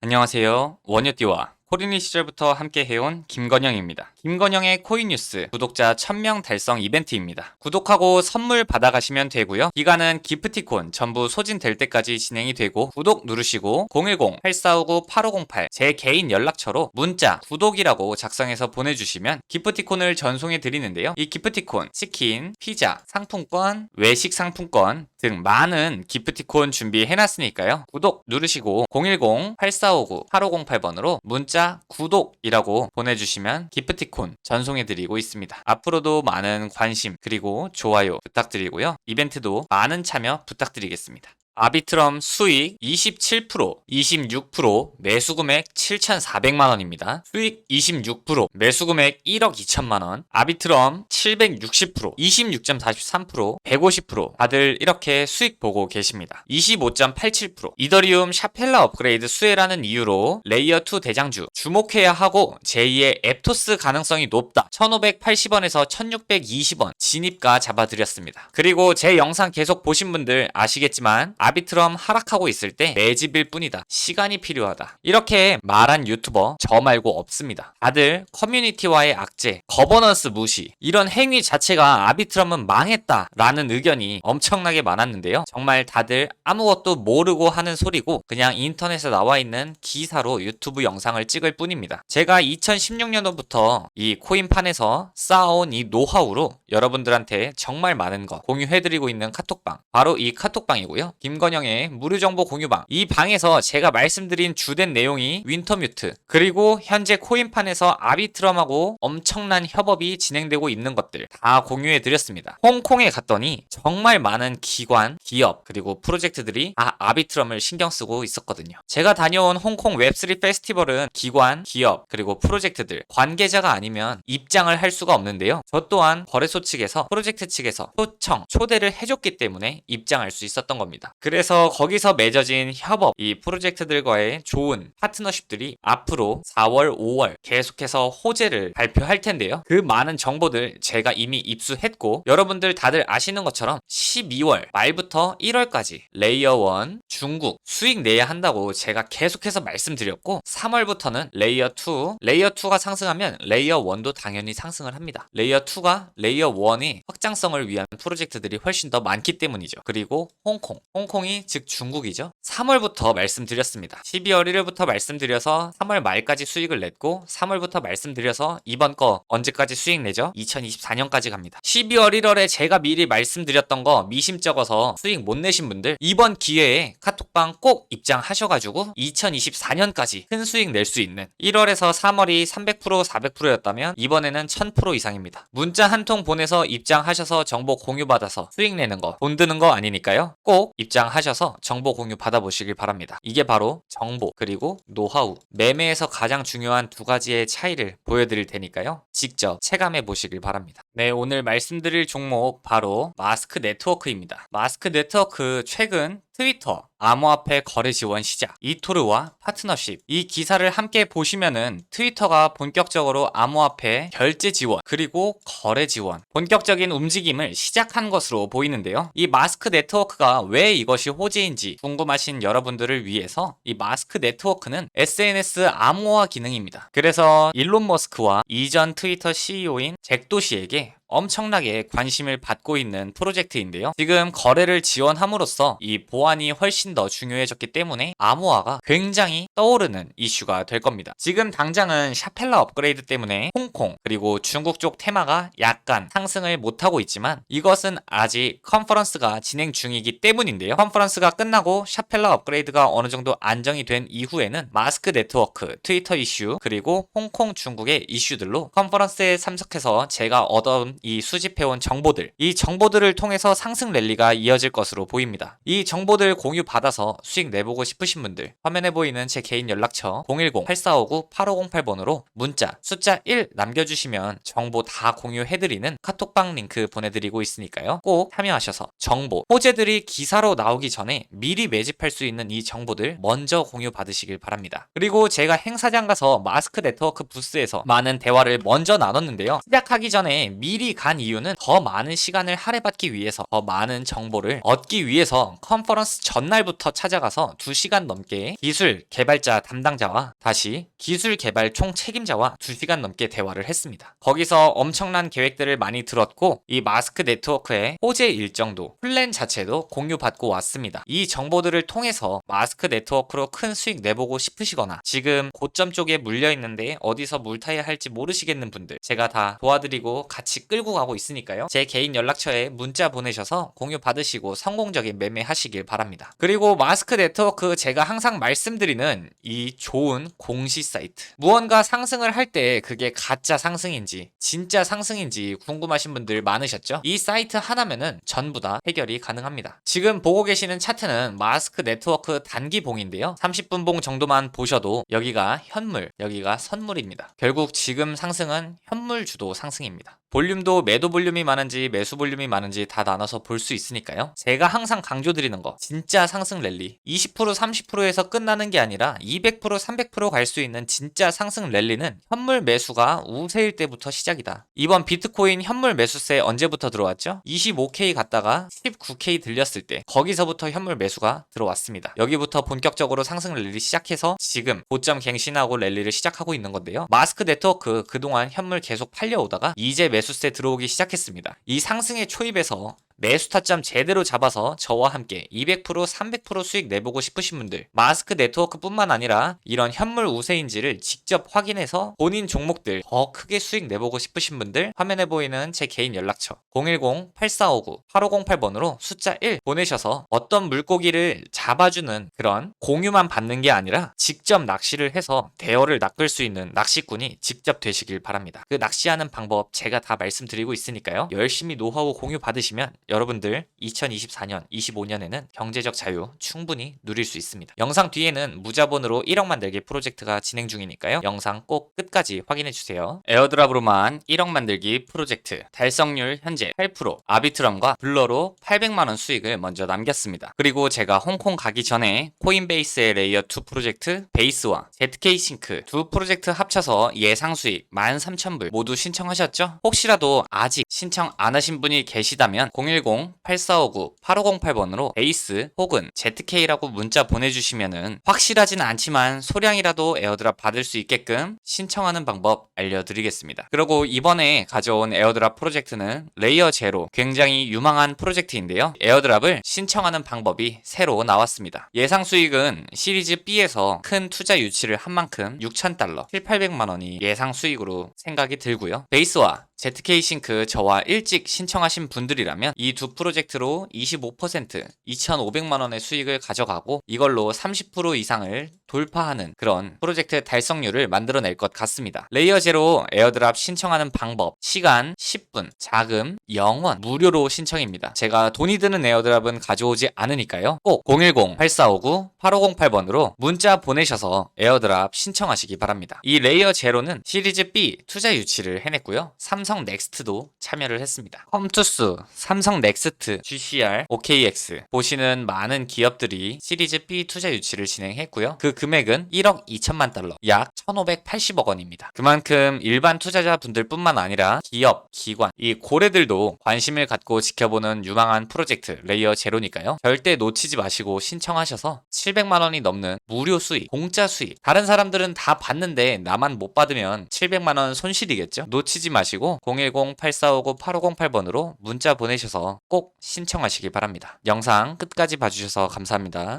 안녕하세요. 원유띠와 코리니 시절부터 함께 해온 김건영입니다. 김건영의 코인뉴스 구독자 1000명 달성 이벤트입니다. 구독하고 선물 받아가시면 되고요. 기간은 기프티콘 전부 소진될 때까지 진행이 되고 구독 누르시고 010-8459-8508 제 개인 연락처로 문자 구독이라고 작성해서 보내주시면 기프티콘을 전송해 드리는데요. 이 기프티콘 치킨, 피자, 상품권, 외식 상품권 등 많은 기프티콘 준비해놨으니까요. 구독 누르시고 010-8459-8508번으로 문자 구독이라고 보내주시면 기프티콘 전송해드리고 있습니다. 앞으로도 많은 관심 그리고 좋아요 부탁드리고요. 이벤트도 많은 참여 부탁드리겠습니다. 아비트럼 수익 27%, 26%, 매수 금액 7,400만 원입니다. 수익 26%, 매수 금액 1억 2천만 원. 아비트럼 760%, 26.43%, 150% 다들 이렇게 수익 보고 계십니다. 25.87%. 이더리움 샤펠라 업그레이드 수혜라는 이유로 레이어 2 대장주 주목해야 하고 제2의 앱토스 가능성이 높다. 1,580원에서 1,620원 진입가 잡아드렸습니다. 그리고 제 영상 계속 보신 분들 아시겠지만 아비트럼 하락하고 있을 때 매집일 뿐이다. 시간이 필요하다. 이렇게 말한 유튜버 저 말고 없습니다. 다들 커뮤니티와의 악재, 거버넌스 무시 이런 행위 자체가 아비트럼은 망했다 라는 의견이 엄청나게 많았는데요. 정말 다들 아무것도 모르고 하는 소리고 그냥 인터넷에 나와 있는 기사로 유튜브 영상을 찍을 뿐입니다. 제가 2016년도부터 이 코인판에서 쌓아온 이 노하우로 여러분들한테 정말 많은 거 공유해드리고 있는 카톡방 바로 이 카톡방이고요. 김 건영의 무료 정보 공유방 이 방에서 제가 말씀드린 주된 내용이 윈터뮤트 그리고 현재 코인판에서 아비트럼하고 엄청난 협업이 진행되고 있는 것들 다 공유해 드렸습니다. 홍콩에 갔더니 정말 많은 기관, 기업 그리고 프로젝트들이 아 아비트럼을 신경 쓰고 있었거든요. 제가 다녀온 홍콩 웹3 페스티벌은 기관, 기업 그리고 프로젝트들 관계자가 아니면 입장을 할 수가 없는데요. 저 또한 거래소 측에서 프로젝트 측에서 초청, 초대를 해줬기 때문에 입장할 수 있었던 겁니다. 그래서 거기서 맺어진 협업, 이 프로젝트들과의 좋은 파트너십들이 앞으로 4월, 5월 계속해서 호재를 발표할 텐데요. 그 많은 정보들 제가 이미 입수했고 여러분들 다들 아시는 것처럼 12월 말부터 1월까지 레이어 1 중국 수익 내야 한다고 제가 계속해서 말씀드렸고 3월부터는 레이어 2, 레이어 2가 상승하면 레이어 1도 당연히 상승을 합니다. 레이어 2가 레이어 1의 확장성을 위한 프로젝트들이 훨씬 더 많기 때문이죠. 그리고 홍콩, 홍콩 이 즉 중국이죠. 3월부터 말씀드렸습니다. 12월 1일부터 말씀드려서 3월 말까지 수익을 냈고 3월부터 말씀드려서 이번 거 언제까지 수익 내죠? 2024년까지 갑니다. 12월 1월에 제가 미리 말씀드렸던 거 미심 적어서 수익 못 내신 분들 이번 기회에 카톡방 꼭 입장하셔가지고 2024년까지 큰 수익 낼 수 있는 1월에서 3월이 300% 400%였다면 이번에는 1000% 이상입니다. 문자 한 통 보내서 입장하셔서 정보 공유받아서 수익 내는 거 돈 드는 거 아니니까요. 꼭 입장하셔서 정보 공유 받아보시길 바랍니다. 이게 바로 정보 그리고 노하우 매매에서 가장 중요한 두 가지의 차이를 보여드릴 테니까요. 직접 체감해 보시길 바랍니다. 네 오늘 말씀드릴 종목 바로 마스크 네트워크입니다. 마스크 네트워크 최근 트위터, 암호화폐 거래 지원 시작, 이토르와 파트너십. 이 기사를 함께 보시면은 트위터가 본격적으로 암호화폐 결제 지원, 그리고 거래 지원, 본격적인 움직임을 시작한 것으로 보이는데요. 이 마스크 네트워크가 왜 이것이 호재인지 궁금하신 여러분들을 위해서 이 마스크 네트워크는 SNS 암호화 기능입니다. 그래서 일론 머스크와 이전 트위터 CEO인 잭 도시에게 엄청나게 관심을 받고 있는 프로젝트인데요. 지금 거래를 지원함으로써 이 보안이 훨씬 더 중요해졌기 때문에 암호화가 굉장히 떠오르는 이슈가 될 겁니다. 지금 당장은 샤펠라 업그레이드 때문에 홍콩 그리고 중국 쪽 테마가 약간 상승을 못하고 있지만 이것은 아직 컨퍼런스가 진행 중이기 때문인데요. 컨퍼런스가 끝나고 샤펠라 업그레이드가 어느 정도 안정이 된 이후에는 마스크 네트워크, 트위터 이슈 그리고 홍콩 중국의 이슈들로 컨퍼런스에 참석해서 제가 얻어온 이 수집해온 정보들, 이 정보들을 통해서 상승 랠리가 이어질 것으로 보입니다. 이 정보들 공유 받아서 수익 내보고 싶으신 분들, 화면에 보이는 제 개인 연락처 010-8459-8508번으로 문자 숫자 1 남겨주시면 정보 다 공유해드리는 카톡방 링크 보내드리고 있으니까요. 꼭 참여하셔서 정보, 호재들이 기사로 나오기 전에 미리 매집할 수 있는 이 정보들 먼저 공유 받으시길 바랍니다. 그리고 제가 행사장 가서 마스크 네트워크 부스에서 많은 대화를 먼저 나눴는데요. 시작하기 전에 미리 간 이유는 더 많은 시간을 할애받기 위해서 더 많은 정보를 얻기 위해서 컨퍼런스 전날부터 찾아가서 2시간 넘게 기술 개발자 담당자와 다시 기술 개발 총 책임자와 2시간 넘게 대화를 했습니다. 거기서 엄청난 계획들을 많이 들었고 이 마스크 네트워크의 호재 일정도 플랜 자체도 공유받고 왔습니다. 이 정보들을 통해서 마스크 네트워크로 큰 수익 내보고 싶으시거나 지금 고점 쪽에 물려 있는데 어디서 물타야 할지 모르시겠는 분들 제가 다 도와드리고 같이 끌고 가고 있으니까요. 제 개인 연락처에 문자 보내셔서 공유 받으시고 성공적인 매매 하시길 바랍니다. 그리고 마스크 네트워크 제가 항상 말씀드리는 이 좋은 공시 사이트. 무언가 상승을 할 때 그게 가짜 상승인지 진짜 상승인지 궁금하신 분들 많으셨죠? 이 사이트 하나면은 전부 다 해결이 가능합니다. 지금 보고 계시는 차트는 마스크 네트워크 단기 봉인데요. 30분 봉 정도만 보셔도 여기가 현물, 여기가 선물입니다. 결국 지금 상승은 현물 주도 상승입니다. 볼륨도 매도 볼륨이 많은지 매수 볼륨이 많은지 다 나눠서 볼 수 있으니까요. 제가 항상 강조드리는 거 진짜 상승 랠리 20% 30%에서 끝나는 게 아니라 200% 300%갈 수 있는 진짜 상승 랠리는 현물 매수가 우세일 때부터 시작이다. 이번 비트코인 현물 매수세 언제부터 들어왔죠? 25K 갔다가 19K 들렸을 때 거기서부터 현물 매수가 들어왔습니다. 여기부터 본격적으로 상승 랠리 시작해서 지금 고점 갱신하고 랠리를 시작하고 있는 건데요. 마스크 네트워크 그동안 현물 계속 팔려오다가 이제 매 수세 들어오기 시작했습니다. 이 상승의 초입에서 매수 타점 제대로 잡아서 저와 함께 200% 300% 수익 내보고 싶으신 분들 마스크 네트워크뿐만 아니라 이런 현물 우세인지를 직접 확인해서 본인 종목들 더 크게 수익 내보고 싶으신 분들 화면에 보이는 제 개인 연락처 010-8459-8508번으로 숫자 1 보내셔서 어떤 물고기를 잡아주는 그런 공유만 받는 게 아니라 직접 낚시를 해서 대어를 낚을 수 있는 낚시꾼이 직접 되시길 바랍니다. 그 낚시하는 방법 제가 다 말씀드리고 있으니까요. 열심히 노하우 공유 받으시면 여러분들 2024년, 25년에는 경제적 자유 충분히 누릴 수 있습니다. 영상 뒤에는 무자본으로 1억 만들기 프로젝트가 진행 중이니까요. 영상 꼭 끝까지 확인해 주세요. 에어드랍으로만 1억 만들기 프로젝트 달성률 현재 8% 아비트럼과 블러로 800만 원 수익을 먼저 남겼습니다. 그리고 제가 홍콩 가기 전에 코인베이스의 레이어 2 프로젝트 베이스와 ZK 싱크 두 프로젝트 합쳐서 예상 수익 13,000불 모두 신청하셨죠? 혹시라도 아직 신청 안 하신 분이 계시다면 010-8459-8508번으로 베이스 혹은 ZK라고 문자 보내주시면은 확실하진 않지만 소량이라도 에어드랍 받을 수 있게끔 신청하는 방법 알려드리겠습니다. 그리고 이번에 가져온 에어드랍 프로젝트는 레이어 제로 굉장히 유망한 프로젝트인데요. 에어드랍을 신청하는 방법이 새로 나왔습니다. 예상 수익은 시리즈 B에서 큰 투자 유치를 한 만큼 6,000달러, 7, 800만 원이 예상 수익으로 생각이 들고요. 베이스와 ZK 싱크 저와 일찍 신청하신 분들이라면 이 두 프로젝트로 25% 2,500만 원의 수익을 가져가고 이걸로 30% 이상을 돌파하는 그런 프로젝트 달성률을 만들어낼 것 같습니다. 레이어 제로 에어드랍 신청하는 방법, 시간 10분, 자금 0원, 무료로 신청입니다. 제가 돈이 드는 에어드랍은 가져오지 않으니까요. 꼭 010-8459-8508번으로 문자 보내셔서 에어드랍 신청하시기 바랍니다. 이 레이어 제로는 시리즈 B 투자 유치를 해냈고요. 삼성 넥스트도 참여를 했습니다. 컴투스, 삼성 넥스트, GCR, OKX 보시는 많은 기업들이 시리즈 B 투자 유치를 진행했고요. 그 금액은 1억 2천만 달러, 약 1,580억 원입니다. 그만큼 일반 투자자분들뿐만 아니라 기업, 기관, 이 고래들도 관심을 갖고 지켜보는 유망한 프로젝트 레이어 제로니까요. 절대 놓치지 마시고 신청하셔서 700만 원이 넘는 무료 수익, 공짜 수익. 다른 사람들은 다 받는데 나만 못 받으면 700만 원 손실이겠죠? 놓치지 마시고 010-8459-8508번으로 문자 보내셔서 꼭 신청하시기 바랍니다. 영상 끝까지 봐주셔서 감사합니다.